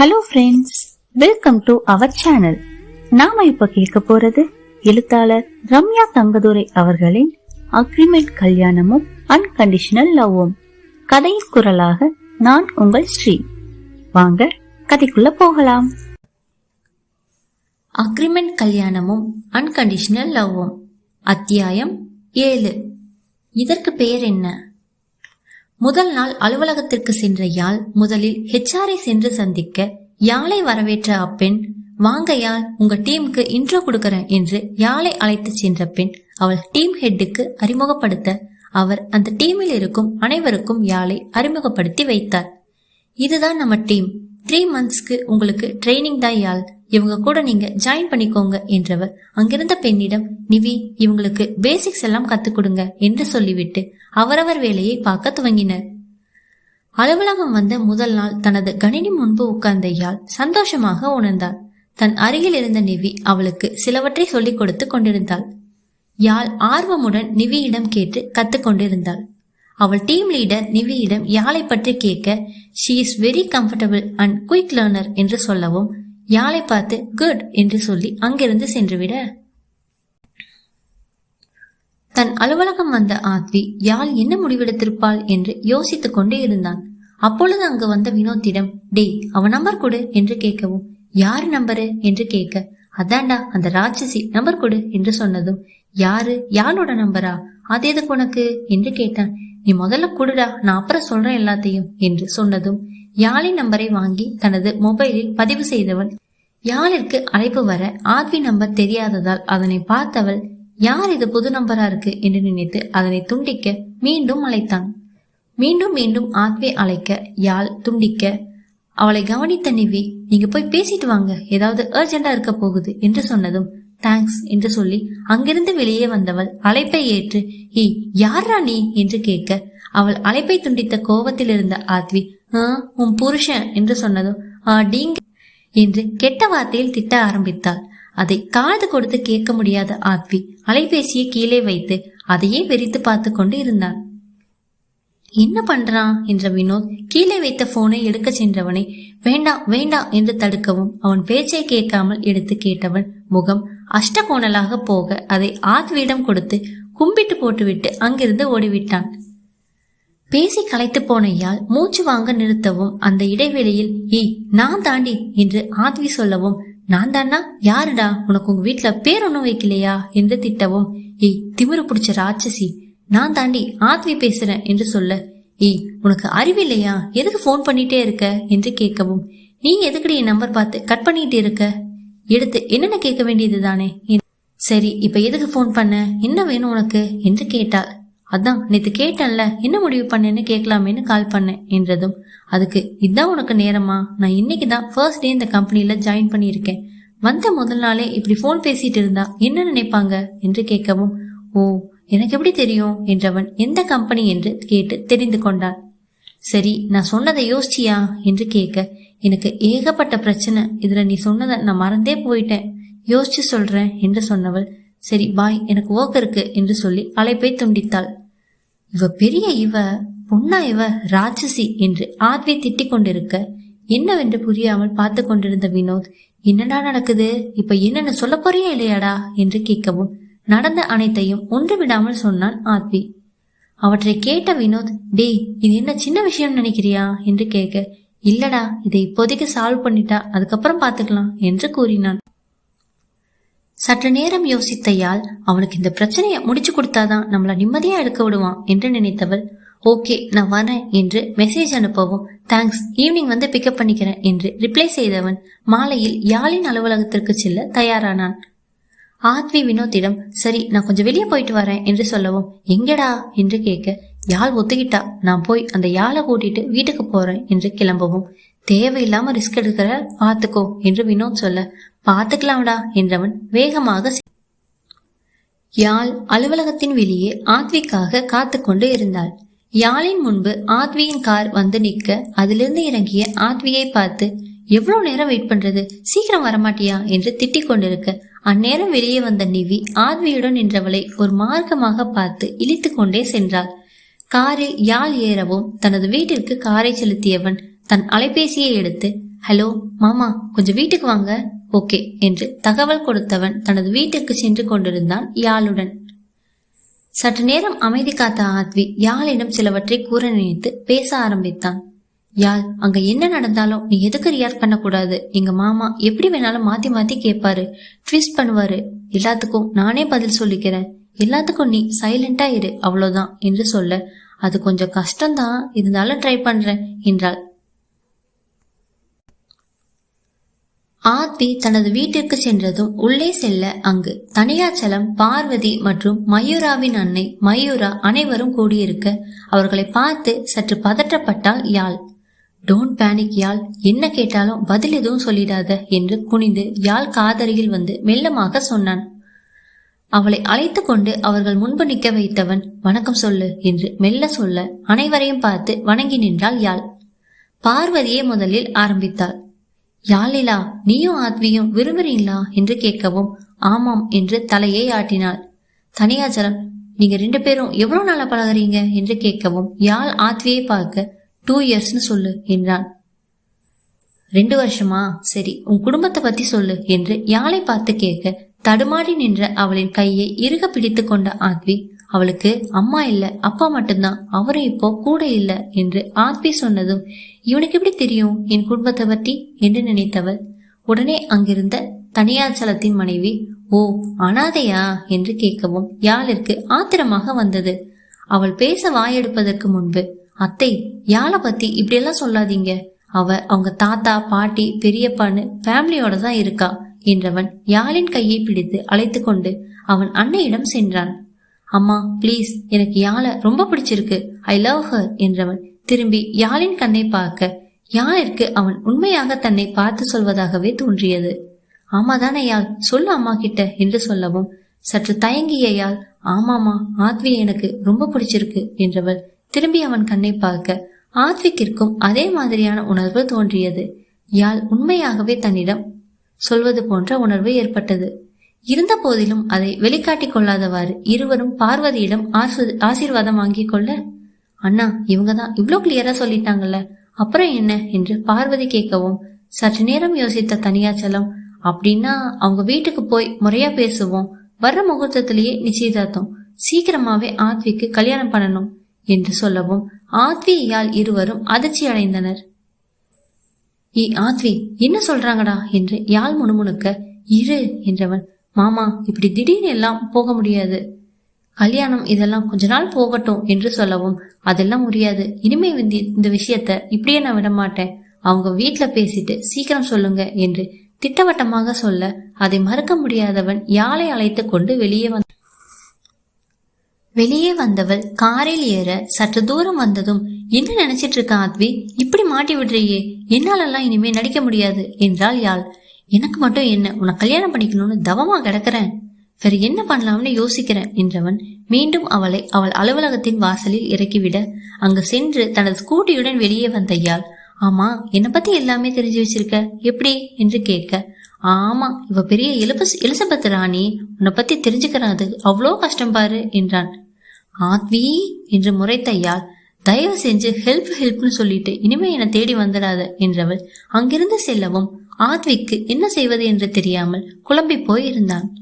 Hello friends welcome to our channel நாம இப்ப கேட்க போறது எழுத்தாளர் ரம்யா தங்கதுரை அவர்களின் அக்ரிமெண்ட் கல்யாணமும் அன்கண்டிஷனல் லவ்வும் கதையின் குரலாக நான் உங்கள் ஸ்ரீ. வாங்க கதைக்குள்ள போகலாம். அக்ரிமெண்ட் கல்யாணமும் அன்கண்டிஷனல் லவ்வும் அத்தியாயம் ஏழு. இதற்கு பெயர் என்ன? முதல் நாள் அலுவலகத்திற்கு சென்ற யாழ் முதலில் ஹெச்ஆரை சென்று சந்திக்க யாழை வரவேற்ற அப்பெண் வாங்க யாழ் உங்க டீமுக்கு இன்ட்ரோ கொடுக்கறேன் என்று யாழை அழைத்து சென்ற பெண் அவள் டீம் ஹெட்டுக்கு அறிமுகப்படுத்த அவர் அந்த டீமில் இருக்கும் அனைவருக்கும் யாழை அறிமுகப்படுத்தி வைத்தார். இதுதான் நம்ம டீம். த்ரீ மந்த்ஸ்க்கு உங்களுக்கு ட்ரைனிங் தான் யாழ். இவங்க கூட நீங்க ஜாயின் பண்ணிக்கோங்க என்றவர் அங்கிருந்த பெண்ணிடம் நிவி இவங்களுக்கு பேசிக்ஸ் எல்லாம் கத்துக் கொடுங்க என்று சொல்லிவிட்டு அவரவர் வேலையை பார்க்க துவங்கினர். அலுவலகம் வந்த முதல் நாள் தனது கணினி முன்பு உட்கார்ந்த யாழ் சந்தோஷமாக உணர்ந்தாள். தன் அருகில் இருந்த நிவி அவளுக்கு சிலவற்றை சொல்லிக் கொடுத்து கொண்டிருந்தாள். யாழ் ஆர்வமுடன் நிவியிடம் கேட்டு கத்துக்கொண்டிருந்தாள் அவள் டீம் லீடர் நிவியிடம் யாழை பற்றி கேட்க she is very comfortable and quick learner என்று சொல்லவும் யாழை பார்த்து குட் என்று சொல்லி அங்கிருந்து சென்றுவிட தன் அலுவலகம் வந்த ஆத்வி யாழ் என்ன முடிவெடுத்திருப்பாள்? என்று யோசித்துக் கொண்டே இருந்தான். அப்பொழுது அங்கு வந்த வினோத்திடம் டேய் அவன் நம்பர் கொடு என்று கேட்கவும் யாரு நம்பரு? என்று கேட்க அதான்டா அந்த ராட்சசி நம்பர் கொடு என்று சொன்னதும் யாரு? யாழோட நம்பரா? அது எதுக்கு உனக்கு? என்று கேட்டான். நீ முதல்ல கொடுடா நான் அப்புறம் சொல்றேன் எல்லாத்தையும் என்று சொன்னதும் யாழின் நம்பரை வாங்கி தனது மொபைலில் பதிவு செய்தவன் யாழிற்கு அழைப்பு வர ஆத்வி நம்பர் தெரியாததால் அதனை பார்த்தவள் யார் இது புது நம்பரா இருக்கு என்று நினைத்து அதனை துண்டிக்க மீண்டும் அழைத்தான். மீண்டும் மீண்டும் ஆத்வி அழைக்க யாழ் துண்டிக்க அவளை கவனித்த நிவி நீங்க போய் பேசிட்டு வாங்க. ஏதாவது அர்ஜென்டா இருக்க போகுது என்று சொன்னதும் தேங்க்ஸ் என்று சொல்லி அங்கிருந்து வெளியே வந்தவள் அழைப்பை ஏற்று ஏ யாரா நீ? என்று கேட்க அவள் அழைப்பை துண்டித்த கோபத்தில் இருந்த ஆத்வி "ஆ, உன் புருஷன் என்று சொன்னதும் "ஆ, டீங்க என்று கெட்ட வார்த்தையில் திட்ட ஆரம்பித்தாள். அதை காது கொடுத்து கேட்க முடியாத ஆத்வி அலைபேசியை கீழே வைத்து அதையே வெறித்து பார்த்து கொண்டு இருந்தான் என்ன பண்றான் என்ற வினோத் கீழே வைத்த போனை எடுக்க சென்றவனை வேண்டாம் வேண்டாம் என்று தடுக்கவும் அவன் பேச்சை கேட்காமல் எடுத்து கேட்டவன் முகம் அஷ்டகோணலாக போக அதை ஆத்வியிடம் கொடுத்து கும்பிட்டு போட்டுவிட்டு அங்கிருந்து ஓடிவிட்டான். பேசி கலைத்து போன யாழ் மூச்சு வாங்க நிறுத்தவும் அந்த இடைவெளியில் ஏய் நான் தாண்டி என்று ஆத்வி சொல்லவும் நான் தானா யாருடா? உனக்கு உங்க வீட்டுல பேர் ஒன்றும் வைக்கலையா? என்று திட்டவும் ஏய் திமிரு பிடிச்ச ராட்சசி. நான் தாண்டி ஆத்வி பேசுறேன் என்று சொல்ல ஏய் உனக்கு அறிவில்லையா எதுக்கு ஃபோன் பண்ணிட்டே இருக்க? என்று கேட்கவும் நீ எதுக்கடி என் நம்பர் பார்த்து கட் பண்ணிட்டு இருக்க? எடுத்து என்னென்ன கேட்க வேண்டியது தானே சரி இப்ப எதுக்கு ஃபோன் பண்ண? என்ன வேணும் உனக்கு? என்று கேட்டாள். அதான் நேற்று கேட்டேன்ல என்ன முடிவு பண்ணேன்னு கேட்கலாமேன்னு கால் பண்ணேன் என்றதும் அதுக்கு இதான் உனக்கு நேரமா? நான் இன்னைக்கு தான் ஃபர்ஸ்ட் டே இந்த கம்பெனியில் ஜாயின் பண்ணியிருக்கேன். வந்த முதல் நாளே இப்படி ஃபோன் பேசிட்டு இருந்தா என்ன நினைப்பாங்க? என்று கேட்கவும் ஓ எனக்கு எப்படி தெரியும்? என்றவன் எந்த கம்பெனி என்று கேட்டு தெரிந்து கொண்டான். சரி நான் சொன்னதை யோசிச்சியா? என்று கேட்க எனக்கு ஏகப்பட்ட பிரச்சனை. இதுல நீ சொன்னதை நான் மறந்தே போயிட்டேன். யோசிச்சு சொல்றேன் என்று சொன்னவள் சரி பாய் எனக்கு ஒர்க் இருக்கு என்று சொல்லி அழைப்பை துண்டித்தாள். இவ பெரிய இவ பொண்ணா இவ ராட்சசி என்று ஆத்வி திட்டிக் கொண்டிருக்க என்னவென்று புரியாமல் பார்த்து கொண்டிருந்த வினோத் என்னடா நடக்குது? இப்ப என்னன்னு சொல்ல போறியா இல்லையாடா? என்று கேட்கவும் நடந்த அனைத்தையும் ஒன்று விடாமல் சொன்னான் ஆத்வி. அவற்றை கேட்ட வினோத் டேய் இது என்ன சின்ன விஷயம் நினைக்கிறியா? என்று கேட்க இல்லடா இதை இப்போதைக்கு சால்வ் பண்ணிட்டா அதுக்கப்புறம் பாத்துக்கலாம் என்று கூறினான். சற்று நேரம் யோசித்த யாழ் அவனுக்கு இந்த பிரச்சனையை முடிச்சு கொடுத்தாதான் நம்மள நிம்மதியா எடுக்க விடுவான் என்று நினைத்தவள் ஓகே நான் வரேன் என்று மெசேஜ் அனுப்பவும் தேங்க்ஸ் ஈவினிங் வந்து பிக்கப் பண்ணிக்கிறேன் என்று ரிப்ளை செய்தவன் மாலையில் யாழின் அலுவலகத்திற்கு செல்ல தயாரானான். ஆத்வி வினோத்திடம் சரி நான் கொஞ்சம் வெளியே போயிட்டு வரேன் என்று சொல்லவும் எங்கடா? என்று கேட்க யாழ் ஒத்துக்கிட்டா நான் போய் அந்த யாழை கூட்டிட்டு வீட்டுக்கு போறேன் என்று கிளம்பவும் தேவையில்லாம ரிஸ்க் எடுக்கிற பாத்துக்கோ என்று வினோத் சொல்ல பாத்துக்கலாம்டா என்றவன் வேகமாக யாழ் அலுவலகத்தின் வெளியே ஆத்விக்காக காத்து கொண்டு இருந்தாள். யாழின் முன்பு ஆத்வியின் கார் வந்து நிற்க அதிலிருந்து இறங்கிய ஆத்வியை பார்த்து எவ்வளவு நேரம் வெயிட் பண்றது? சீக்கிரம் வரமாட்டியா? என்று திட்டிக் கொண்டிருக்க அந்நேரம் வெளியே வந்த நிவி ஆத்வியுடன் நின்றவளை ஒரு மார்க்கமாக பார்த்து இழித்து கொண்டே சென்றாள். காரில் யாழ் ஏறவும் தனது வீட்டிற்கு காரை செலுத்தியவன் தன் அலைபேசியை எடுத்து ஹலோ மாமா கொஞ்சம் வீட்டுக்கு வாங்க. ஓகே என்று தகவல் கொடுத்தவன் தனது வீட்டுக்கு சென்று கொண்டிருந்தான் யாழுடன். சற்று நேரம் அமைதி காத்த ஆத்வி யாழிடம் சிலவற்றை கூற நினைத்து பேச ஆரம்பித்தான். யாழ் அங்க என்ன நடந்தாலும் நீ எதுக்கு ரியாக்ட் பண்ணக்கூடாது? எங்க மாமா எப்படி வேணாலும் மாத்தி மாத்தி கேட்பாரு ட்விஸ்ட் பண்ணுவாரு. எல்லாத்துக்கும் நானே பதில் சொல்லிக்கிறேன். எல்லாத்துக்கும் நீ சைலண்டா இரு அவ்வளவுதான் என்று சொல்ல அது கொஞ்சம் கஷ்டம்தான் இருந்தாலும் ட்ரை பண்றேன் என்றாள் ஆத்தி தனது வீட்டிற்கு சென்றதும் உள்ளே செல்ல அங்கு தனியாச்சலம் பார்வதி மற்றும் மயூராவின் அன்னை மயூரா அனைவரும் கூடியிருக்க அவர்களை பார்த்து சற்று பதற்றப்பட்டால் யாழ். டோன்ட் பேனிக் யாழ். என்ன கேட்டாலும் பதில் எதுவும் சொல்லிடாத என்று குனிந்து யாழ் காதருகில் வந்து மெல்லமாக சொன்னான். அவளை அழைத்து கொண்டு அவர்கள் முன்பு நிற்க வைத்தவன் வணக்கம் சொல்லு என்று மெல்ல சொல்ல அனைவரையும் பார்த்து வணங்கி நின்றாள் யாழ். பார்வதியே முதலில் ஆரம்பித்தாள். யாழிலா நீயும் ஆத்வியும் விரும்புறீங்களா? என்று கேட்கவும் ஆமாம் என்று தலையை ஆட்டினாள். தனியாச்சலம் நீங்க ரெண்டு பேரும் எவ்வளவு நாளா பழகுறீங்க? என்று கேட்கவும் யாழ் ஆத்வியை பார்க்க டூ இயர்ஸ்னு சொல்லு என்றான் ரெண்டு வருஷமா? சரி உன் குடும்பத்தை பத்தி சொல்லு என்று யாழை பார்த்து கேட்க தடுமாறி நின்ற அவளின் கையை இறுக பிடித்து கொண்ட ஆத்வி அவளுக்கு அம்மா இல்ல அப்பா மட்டும்தான் அவரும் இப்போ கூட இல்ல என்று ஆத்வி சொன்னதும் இவனுக்கு எப்படி தெரியும்? என் குடும்பத்தை பற்றி என்று நினைத்தவள். உடனே அங்கிருந்த தனியாச்சலத்தின் மனைவி ஓ அனாதையா? என்று கேட்கவும் யாழிற்கு ஆத்திரமாக வந்தது? அவள் பேச வாயெடுப்பதற்கு முன்பு அத்தை யாழை பத்தி இப்படியெல்லாம் சொல்லாதீங்க. அவ அவங்க தாத்தா பாட்டி பெரியப்பான்னு ஃபேமிலியோட தான் இருக்கா? என்றவன் யாழின் கையை பிடித்து அழைத்து கொண்டு அவன் அன்னையிடம் சென்றான். அம்மா ப்ளீஸ் எனக்கு யாழை ரொம்ப பிடிச்சிருக்கு. ஐ லவ் ஹர் என்றவன் திரும்பி யாழின் கண்ணை பார்க்க யாழிற்கு அவன் உண்மையாக தன்னை பார்த்து சொல்வதாகவே தோன்றியது. ஆமாதானே யாழ் சொல்லு அம்மா கிட்ட என்று சொல்லவும் சற்று தயங்கிய யாழ் ஆமாமா ஆத்வி எனக்கு ரொம்ப பிடிச்சிருக்கு என்றவள் திரும்பி அவன் கண்ணை பார்க்க ஆத்விக்கிற்கும் அதே மாதிரியான உணர்வு தோன்றியது. யாழ் உண்மையாகவே தன்னிடம் சொல்வது போன்ற உணர்வு ஏற்பட்டது. இருந்த போதிலும் அதை வெளிக்காட்டிக் கொள்ளாதவாறு இருவரும் பார்வதியிடம் ஆசீர்வாதம் வாங்கிக் கொள்ள அண்ணா இவங்க தான் இவ்வளோ கிளியரா சொல்லிட்டாங்கல்ல. அப்புறம் என்ன? என்று பார்வதி கேட்கவும் சற்று நேரம் யோசித்த தனியாச்சலம். அப்படின்னா அவங்க வீட்டுக்கு போய் முறையா பேசுவோம். வர்ற முகூர்த்தத்திலேயே நிச்சயதார்த்தம். சீக்கிரமாவே ஆத்விக்கு கல்யாணம் பண்ணணும் என்று சொல்லவும் ஆத்வியால் இருவரும் அதிர்ச்சி அடைந்தனர். ஏ ஆத்வி என்ன சொல்றாங்கடா? என்று யாழ் முணுமுணுக்க இரு என்றவன் மாமா இப்படி திடீர்னு எல்லாம் போக முடியாது. கல்யாணம் இதெல்லாம் கொஞ்ச நாள் போகட்டும் என்று சொல்லவும் அதெல்லாம் முடியாது. இனிமே வந்து இந்த விஷயத்த இப்படியே நான் விட மாட்டேன். அவங்க வீட்டுல பேசிட்டு சீக்கிரம் சொல்லுங்க என்று திட்டவட்டமாக சொல்ல அதை மறுக்க முடியாதவன் யாழை அழைத்து கொண்டு வெளியே வந்தான் வெளியே வந்தவள் காரில் ஏற சற்று தூரம் வந்ததும் என்ன நினைச்சிட்டு இருக்க ஆத்வி இப்படி மாட்டி விடுறியே. என்னாலெல்லாம் இனிமே நடிக்க முடியாது என்றாள் யாழ் எனக்கு மட்டும் என்ன உன்னை கல்யாணம் பண்ணிக்கணும்னு தவமா கிடக்குறேன். வேறு என்ன பண்ணலாம்னு யோசிக்கிறேன் என்றவன் மீண்டும் அவளை அவள் அலுவலகத்தின் வாசலில் இறக்கிவிட அங்கு சென்று தனது ஸ்கூட்டியுடன் வெளியே வந்த யாழ் ஆமா என்னை பத்தி எல்லாமே தெரிஞ்சு வச்சிருக்க எப்படி? என்று கேட்க ஆமா இவ பெரிய எலிபஸ் எலிசபெத் ராணி உன்னை பத்தி தெரிஞ்சுக்கிறாது அவ்வளோ கஷ்டம் பாரு என்றான். ஆத்வி என்று முறைத்த யாழ் தயவு செஞ்சு ஹெல்ப் ஹெல்ப்னு சொல்லிட்டு இனிமே என்னை தேடி வந்துடாத என்றவள் அங்கிருந்து செல்லவும் ஆத்விக்கு என்ன செய்வது என்று தெரியாமல் குழம்பி போய் இருந்தான்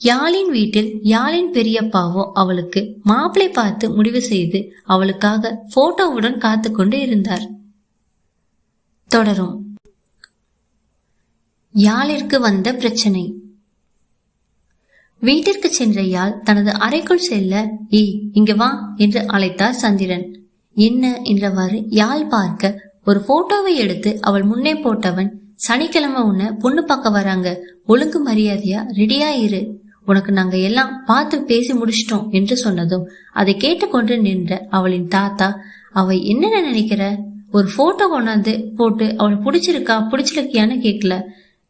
யாழின் வீட்டில் யாழின் பெரியப்பாவோ அவளுக்கு மாப்பிளை பார்த்து முடிவு செய்து அவளுக்காக போட்டோவுடன் காத்து கொண்டு இருந்தார். தொடரும். யாழிற்கு வந்த பிரச்சனை. வீட்டிற்கு சென்ற யாழ் தனது அறைக்குள் செல்ல ஏய் இங்க வா என்று அழைத்தார் சந்திரன். என்ன? என்றவாறு யாழ் பார்க்க ஒரு போட்டோவை எடுத்து அவள் முன்னே போட்டவன் சனிக்கிழமை உன்னை பொண்ணு பார்க்க வராங்க. ஒழுங்கு மரியாதையா ரெடியா இரு. உனக்கு நாங்க எல்லாம் பார்த்து பேசி முடிச்சிட்டோம் என்று சொன்னதும் அதை கேட்டுக்கொண்டு நின்ற அவளின் தாத்தா அவ என்னென்ன நினைக்கிற? ஒரு போட்டோ கொண்டாந்து போட்டு அவளை பிடிச்சிருக்கா பிடிச்சிருக்கியான்னு கேட்கல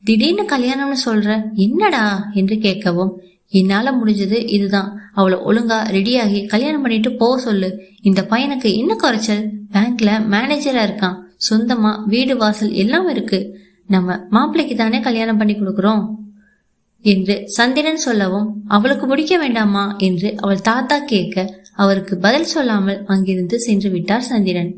திடீர்னு கல்யாணம்னு சொல்ற என்னடா? என்று கேட்கவும் என்னால முடிஞ்சது இதுதான். அவளை ஒழுங்கா ரெடியாகி கல்யாணம் பண்ணிட்டு போக சொல்லு. இந்த பையனுக்கு என்ன குறைச்சல்? பேங்க்ல மேனேஜரா இருக்கான். சொந்தமா வீடு வாசல் எல்லாம் இருக்கு. நம்ம மாப்பிள்ளைக்கு தானே கல்யாணம் பண்ணி கொடுக்குறோம். என்று சந்திரன் சொல்லவும் அவளுக்கு பிடிக்க வேண்டாமா? என்று அவள் தாத்தா கேட்க அவருக்கு பதில் சொல்லாமல் அங்கிருந்து சென்று விட்டார் சந்திரன்.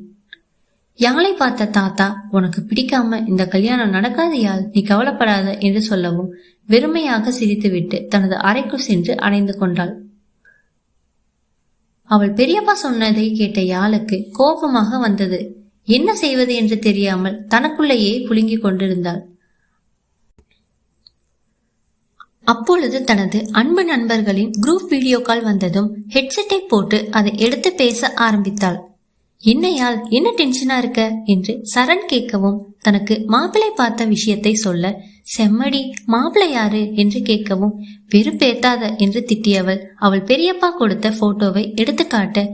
யாழை பார்த்த தாத்தா உனக்கு பிடிக்காம இந்த கல்யாணம் நடக்காது யாழ் நீ கவலைப்படாத என்று சொல்லவும் வெறுமையாக சிரித்துவிட்டு தனது அறைக்குள் சென்று அடைந்து கொண்டாள். அவள் பெரியப்பா சொன்னதை கேட்ட யாழுக்கு கோபமாக வந்தது. என்ன செய்வது என்று தெரியாமல் தனக்குள்ளேயே புழுங்கிக் கொண்டிருந்தாள். அப்பொழுது தனது அன்பு நண்பர்களின் குரூப் வீடியோ கால் வந்ததும் ஹெட்செட்டை போட்டு அதை எடுத்து பேச ஆரம்பித்தாள். என்னையால் என்ன டென்ஷனா இருக்க? என்று சரண் கேட்கவும் தனக்கு மாப்பிளை பார்த்த விஷயத்தை சொல்ல செம்மடி மாப்பிளை யாரு? என்று கேட்கவும் வெறுப்பேத்தாத என்று திட்டியவள். அவள் பெரியப்பா கொடுத்த போட்டோவை எடுத்து காட்ட.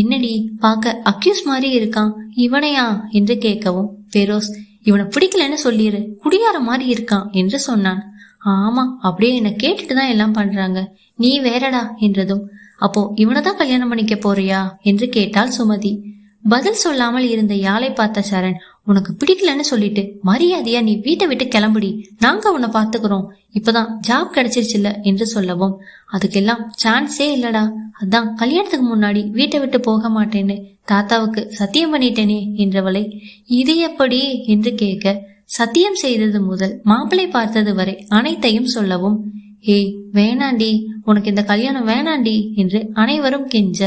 என்னடி பார்க்க அக்யூஸ் மாதிரி இருக்கான் இவனையா? என்று கேட்கவும் பெரோஸ் இவனை பிடிக்கலன்னு சொல்லிடு குடியார மாதிரி இருக்கான் என்று சொன்னான். ஆமா அப்படியே என்ன கேட்டுட்டு தான் எல்லாம் பண்றாங்க. நீ வேறடா என்றதும். அப்போ இவனை தான் கல்யாணம் பண்ணிக்க போறியா? என்று கேட்டாள் சுமதி. பதில் சொல்லாமல் இருந்த யாழை பார்த்த சரண் உனக்கு பிடிக்கலன்னு சொல்லிட்டு மரியாதையா நீ வீட்டை விட்டு கிளம்புடி. நாங்க உன்னை பாத்துக்கிறோம் இப்பதான் ஜாப் கிடைச்சிருச்சுல்ல என்று சொல்லவும். அதுக்கெல்லாம் சான்ஸே இல்லடா. அதான் கல்யாணத்துக்கு முன்னாடி வீட்டை விட்டு போக மாட்டேன்னு தாத்தாவுக்கு சத்தியம் பண்ணிட்டேனே என்றவளை. இது எப்படி? என்று கேட்க சத்தியம் செய்தது முதல் மாப்பிளை பார்த்தது வரை அனைத்தையும் சொல்லவும் ஏய் வேணாண்டி உனக்கு இந்த கல்யாணம் வேணாண்டி என்று அனைவரும் கெஞ்ச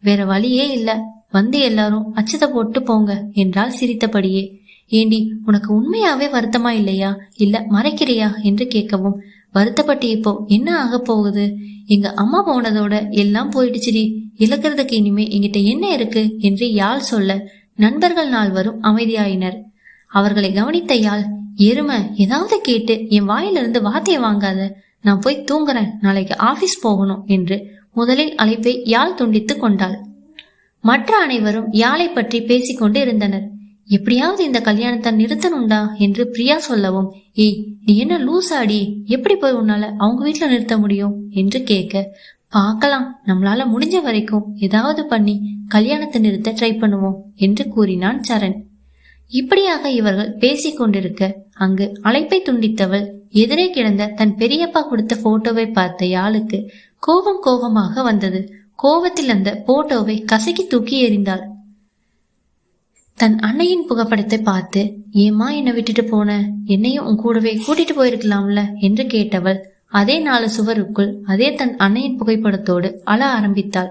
வேற வழியே இல்ல வந்து எல்லாரும் அச்சத்தை போட்டு போங்க என்றால் சிரித்தபடியே. ஏண்டி உனக்கு உண்மையாவே வருத்தமா இல்லையா? இல்ல மறைக்கிறியா? என்று கேட்கவும் வருத்தப்பட்டு இப்போ என்ன ஆக போகுது? எங்க அம்மா போனதோட எல்லாம் போயிடுச்சுடி இழக்கிறதுக்கு இனிமே எங்கிட்ட என்ன இருக்கு? என்று யாழ் சொல்ல நண்பர்கள் நால்வரும் அமைதியாயினர். அவர்களை கவனித்த யாழ் எருமை ஏதாவது கேட்டு என் வாயிலிருந்து வார்த்தையை வாங்காத. நான் போய் தூங்குறேன். நாளைக்கு ஆபீஸ் போகணும் என்று முதலில் அழைப்பை யாழ் துண்டித்து கொண்டாள். மற்ற அனைவரும் யாழை பற்றி பேசிக்கொண்டு இருந்தனர். எப்படியாவது இந்த கல்யாணத்தை நிறுத்தணும்டா என்று பிரியா சொல்லவும் ஏய் நீ என்ன லூசாடி எப்படி போய் உன்னால அவங்க வீட்டுல நிறுத்த முடியும்? என்று கேட்க பார்க்கலாம். நம்மளால முடிஞ்ச வரைக்கும் ஏதாவது பண்ணி கல்யாணத்தை நிறுத்த ட்ரை பண்ணுவோம் என்று கூறினான் சரண். இப்படியாக இவர்கள் பேசிக் கொண்டிருக்க அங்கு அழைப்பை துண்டித்தவள் எதிரே கிடந்த தன் பெரியப்பா கொடுத்த போட்டோவை பார்த்த யாளுக்கு கோபம் கோபமாக வந்தது. கோபத்தில் அந்த போட்டோவை கசக்கி தூக்கி எறிந்தாள். தன் அன்னையின் புகைப்படத்தை பார்த்து ஏமா என்னை விட்டுட்டு போன? என்னையும் உன் கூடவே கூட்டிட்டு போயிருக்கலாம்ல? என்று கேட்டவள் அதே நாலு சுவருக்குள் அதே தன் அன்னையின் புகைப்படத்தோடு அழ ஆரம்பித்தாள்.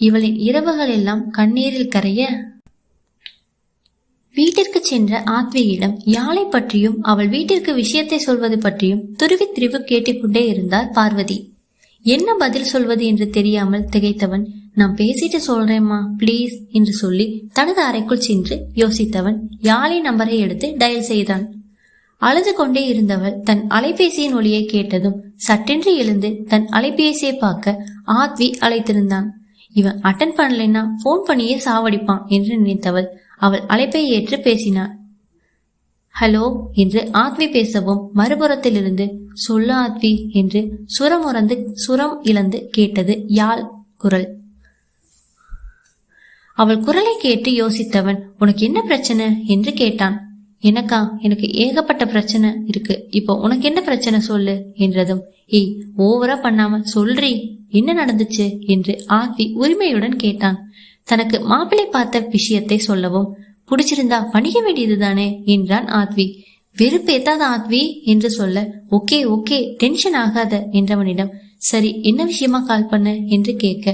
இவளின் இரவுகள் எல்லாம் கண்ணீரில் கரைய வீட்டிற்கு சென்ற ஆத்வியிடம் யாழை பற்றியும் அவள் வீட்டிற்கு விஷயத்தை சொல்வது பற்றியும் துருவி திரிவு கேட்டுக்கொண்டே இருந்தார் பார்வதி. என்ன பதில் சொல்வது என்று தெரியாமல் திகைத்தவன் நான் பேசிட்டு சொல்றேம்மா ப்ளீஸ் என்று சொல்லி தனது அறைக்குள் சென்று யோசித்தவன் யாழை நம்பரை எடுத்து டயல் செய்தான். அழுது கொண்டே இருந்தவள் தன் அலைபேசியின் ஒளியை கேட்டதும் சட்டென்று எழுந்து தன் அலைபேசியை பார்க்க ஆத்வி அழைத்திருந்தான். இவன் அட்டன் பண்ணலைன்னா போன் பண்ணியே சாவடிப்பான் என்று நினைத்தவள் அவள் அழைப்பை ஏற்று பேசினாள். ஹலோ என்று ஆத்வி பேசவும் மறுபுறத்திலிருந்து சொல்ல ஆத்வி என்று சுரம் உறந்து சுரம் இழந்து கேட்டது யாழ் குரல். அவள் குரலை கேட்டு யோசித்தவன் உனக்கு என்ன பிரச்சனை? என்று கேட்டான். எனக்கா எனக்கு ஏகப்பட்ட பிரச்சனை இருக்கு. இப்போ உனக்கு என்ன பிரச்சனை சொல்லு? என்றதும் ஏய் ஓவரா பண்ணாம சொல்றி என்ன நடந்துச்சு? என்று ஆத்வி உரிமையுடன் கேட்டான். தனக்கு மாப்பிள்ளை பார்த்த விஷயத்தை சொல்லவும் பிடிச்சிருந்தா பண்ணிக்க வேண்டியதுதானே? என்றான் ஆத்வி. வெறுப்பு ஏதாவது ஆத்வி என்று சொல்ல ஓகே ஓகே டென்ஷன் ஆகாத என்றவனிடம் சரி என்ன விஷயமா கால் பண்ண? என்று கேட்க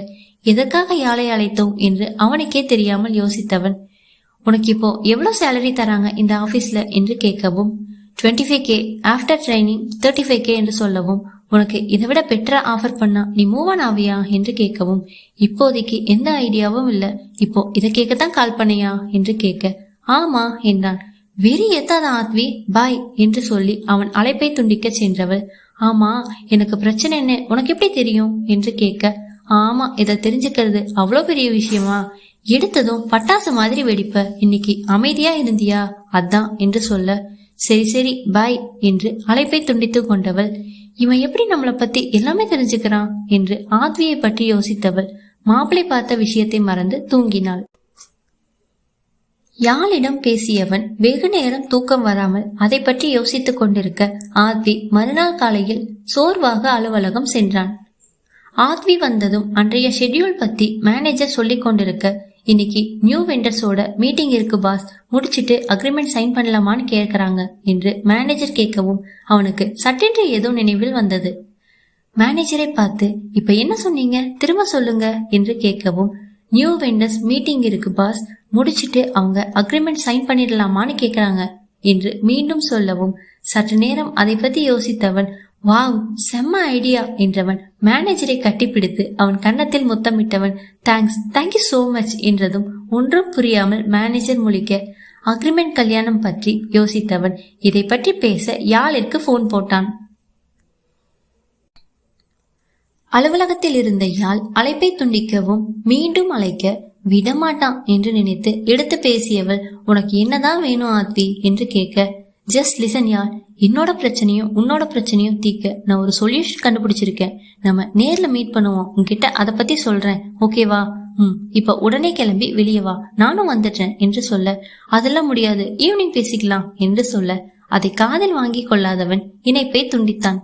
எதற்காக யாழை அழைத்தோம்? என்று அவனுக்கே தெரியாமல் யோசித்தவன் உனக்கு இப்போ எவ்வளவு சேலரி தராங்க இந்த ஆபீஸ்ல என்று கேட்கவும் twenty five K after training thirty five K என்று சொல்லவும் உனக்கு இதை விட பெட்டரா ஆஃபர் பண்ணா நீ மூவ் ஆன் ஆவியா என்று கேட்கவும் இப்போதைக்கு எந்த ஐடியாவும் இல்லை. இப்போ இதை கேட்கத்தான் கால் பண்ணியா என்று கேட்க ஆமா என்றான். வெறி எத்தாத ஆத்வி பாய் என்று சொல்லி அவன் அழைப்பை துண்டிக்க சென்றவள். ஆமா எனக்கு பிரச்சனை என்ன? உனக்கு எப்படி தெரியும்? என்று கேட்க ஆமா இதை தெரிஞ்சுக்கிறது அவ்வளோ பெரிய விஷயமா? எடுத்ததும் பட்டாசு மாதிரி வெடிப்ப. இன்னைக்கு அமைதியா இருந்தியா? அதான் என்று சொல்ல சரி சரி பாய் என்று அழைப்பை துண்டித்து கொண்டவள். இவன் எப்படி நம்மளை பத்தி எல்லாமே தெரிஞ்சுக்கிறான் என்று ஆத்வியை பற்றி யோசித்தவள் மாப்பிளை பார்த்த விஷயத்தை மறந்து தூங்கினாள். யாழிடம் பேசியவன் வெகு நேரம் தூக்கம் வராமல் அதை பற்றி யோசித்துக் கொண்டிருக்க ஆத்வி மறுநாள் காலையில் சோர்வாக அலுவலகம் சென்றான். ஆத்வி வந்ததும் அன்றைய ஷெட்யூல் பத்தி மேனேஜர் சொல்லிக் கொண்டிருக்க இன்னைக்கு நியூ வெண்டர்ஸோட மீட்டிங் இருக்கு பாஸ் முடிச்சிட்டு அக்ரிமெண்ட் சைன் பண்ணலாமான்னு கேட்கறாங்க என்று மேனேஜர் கேட்கவும் அவனுக்கு சட்டென்று ஏதோ நினைவில் வந்தது. மேனேஜரை பார்த்து இப்ப என்ன சொன்னீங்க? திரும்ப சொல்லுங்க என்று கேட்கவும் நியூ வெண்டர்ஸ் மீட்டிங் இருக்கு பாஸ் முடிச்சிட்டு அவங்க அக்ரிமெண்ட் சைன் பண்ணிடலாமான்னு கேக்குறாங்க என்று மீண்டும் சொல்லவும் சற்று நேரம் அதை பத்தி யோசித்தவன் வாவ் செம்ம ஐடியா என்றவன் மேனேஜரை கட்டிப்பிடித்து அவன் கன்னத்தில் முத்தமிட்டவன் thanks thank you so much என்றதும் ஒன்றும் புரியாமல் மேனேஜர் முழிக்க அக்ரிமெண்ட் கல்யாணம் பற்றி யோசித்தவன் இதை பற்றி பேச யாழிற்கு போன் போட்டான்? அலுவலகத்தில் இருந்த யாழ் அழைப்பை துண்டிக்கவும் மீண்டும் அழைக்க விடமாட்டான் என்று நினைத்து எடுத்து பேசியவள் உனக்கு என்னதான் வேணும் ஆத்தி என்று கேட்க ஜஸ்ட் லிசன் யார் என்னோட பிரச்சனையும் உன்னோட பிரச்சனையும் தீர்க்க நான் ஒரு சொல்யூஷன் கண்டுபிடிச்சிருக்கேன். நம்ம நேர்ல மீட் பண்ணுவோம். உன்கிட்ட அதை பத்தி சொல்றேன். ஓகேவா ம். இப்ப உடனே கிளம்பி வெளியே வா. நானும் வந்துடுறேன் என்று சொல்ல அதெல்லாம் முடியாது. ஈவினிங் பேசிக்கலாம் என்று சொல்ல அதை காதில் வாங்கி கொள்ளாதவன் இணைப்பை துண்டித்தான்.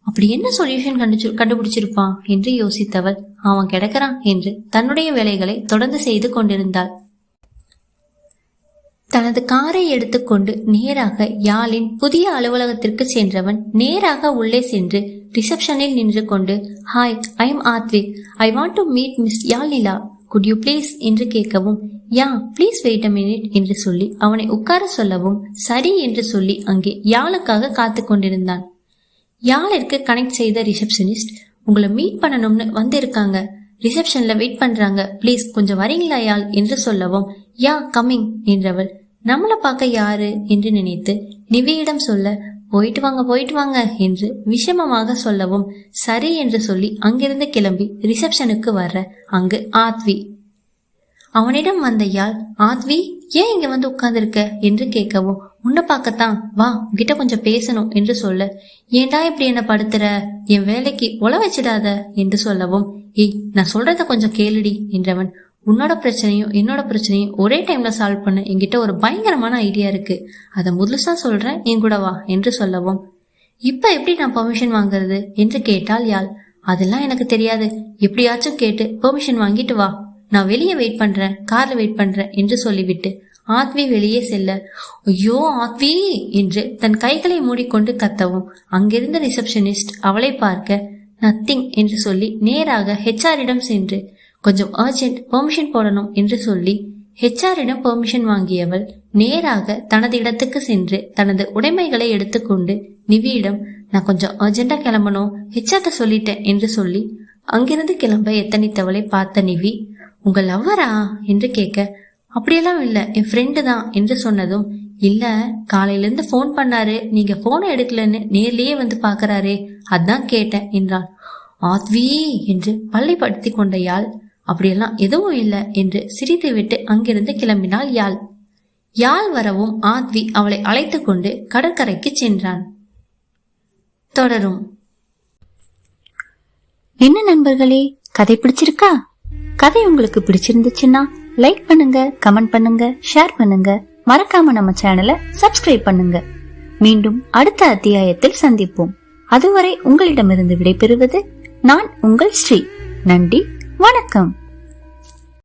அப்படி என்ன சொல்யூஷன் கண்டுச்சு கண்டுபிடிச்சிருப்பான்? என்று யோசித்தவள் அவன் கிடக்கிறான் என்று தன்னுடைய வேலைகளை தொடர்ந்து செய்து கொண்டிருந்தாள். தனது காரை எடுத்துக்கொண்டு நேராக யாழின் புதிய அலுவலகத்திற்கு சென்றவன் நேராக உள்ளே சென்று ரிசப்ஷனில் நின்று கொண்டு hi I am Aadvik I want to meet miss யாழிலா could you please என்று கேட்கவும் yeah please wait a minute என்று சொல்லி அவனை உட்கார சொல்லவும் சரி என்று சொல்லி அங்கே யாழுக்காக காத்து கொண்டிருந்தான். யாழிற்கு கனெக்ட் செய்த ரிசப்ஷனிஸ்ட் உங்களை மீட் பண்ணணும்னு வந்திருக்காங்க. ரிசப்ஷன்ல வெயிட் பண்றாங்க. ப்ளீஸ் கொஞ்சம் வரீங்களா யாழ்? என்று சொல்லவும் யா கம்மிங் என்றவள். நம்மளை பார்க்க யாரு என்று நினைத்து நிவியிடம் சொல்ல போயிட்டு வாங்க போயிட்டு வாங்க என்று விஷமமாக சொல்லவும் சரி என்று சொல்லி அங்கிருந்து கிளம்பி ரிசப்ஷனுக்கு வர்ற அங்கு ஆத்வி. அவனிடம் வந்த யாழ் ஆத்வி ஏன் இங்க வந்து உட்கார்ந்துருக்க? என்று கேட்கவும் உன்னை பார்க்கத்தான் வா உன்கிட்ட கொஞ்சம் பேசணும் என்று சொல்ல ஏன்டா இப்படி என்ன படுத்துற? என் வேலைக்கு உழ வச்சிடாத என்று சொல்லவும் ஏய் நான் சொல்றத கொஞ்சம் கேளுடி என்றவன் உன்னோட பிரச்சனையும் என்னோட பிரச்சனையும் ஒரே டைம்ல சால்வ் பண்ண. என்கிட்ட ஒரு பயங்கரமான ஐடியா இருக்கு. அதை முழுசா சொல்றேன். என் கூட வா என்று சொல்லவும். இப்ப எப்படி நான் பெர்மிஷன் வாங்குறது என்று கேட்டால் யாழ் அதெல்லாம் எனக்கு தெரியாது. எப்படியாச்சும் கேட்டு பெர்மிஷன் வாங்கிட்டு வா. நான் வெளியே வெயிட் பண்றேன். கார்ல வெயிட் பண்றேன் என்று சொல்லிவிட்டு ஆத்வி வெளியே செல்ல ஐயோ ஆத்வி என்று தன் கைகளை மூடிக்கொண்டு கத்தவும். அங்கிருந்த ரிசப்ஷனிஸ்ட் அவளை பார்க்க நத்திங் என்று சொல்லி நேராக ஹெச்ஆரிடம் சென்று கொஞ்சம் அர்ஜென்ட் பெர்மிஷன் போடணும் என்று சொல்லி ஹெச்ஆரிடம் பெர்மிஷன் வாங்கியவள் நேராக தனது இடத்துக்கு சென்று தனது உடைமைகளை எடுத்துக்கொண்டு நிவியிடம் நான் கொஞ்சம் அர்ஜென்டா கிளம்பணும். ஹெச்ஆர்ட்ட சொல்லிட்டேன் என்று சொல்லி அங்கிருந்து கிளம்ப எத்தனித்தவளை பார்த்த நிவி உங்க லவ்வரா என்று கேட்க அப்படியெல்லாம் இல்லை. என் ஃப்ரெண்டு தான் என்று சொன்னதும் இல்ல காலையிலேருந்து ஃபோன் பண்ணாரு. நீங்க போனை எடுக்கலன்னு நேர்லயே வந்து பாக்குறாரே அதான் கேட்டேன் என்றான் ஆத்வி என்று பள்ளிப்படுத்தி கொண்ட யாழ் அப்படியெல்லாம் எதுவும் இல்லை என்று சிரித்துவிட்டு அங்கிருந்து கிளம்பினாள் யாழ். யாழ் வரவும் ஆத்வி அவளை அழைத்து கொண்டு கடற்கரைக்கு சென்றான். தொடரும். என்ன நண்பர்களே கதை பிடிச்சிருக்கா? கதை உங்களுக்கு பிடிச்சிருந்துச்சுன்னா லைக் பண்ணுங்க கமெண்ட் பண்ணுங்க ஷேர் பண்ணுங்க. மறக்காம நம்ம சேனலை சப்ஸ்கிரைப் பண்ணுங்க. மீண்டும் அடுத்த அத்தியாயத்தில் சந்திப்போம். அதுவரை உங்களிடமிருந்து விடைபெறுவது நான் உங்கள் ஸ்ரீ. நன்றி. வணக்கம்.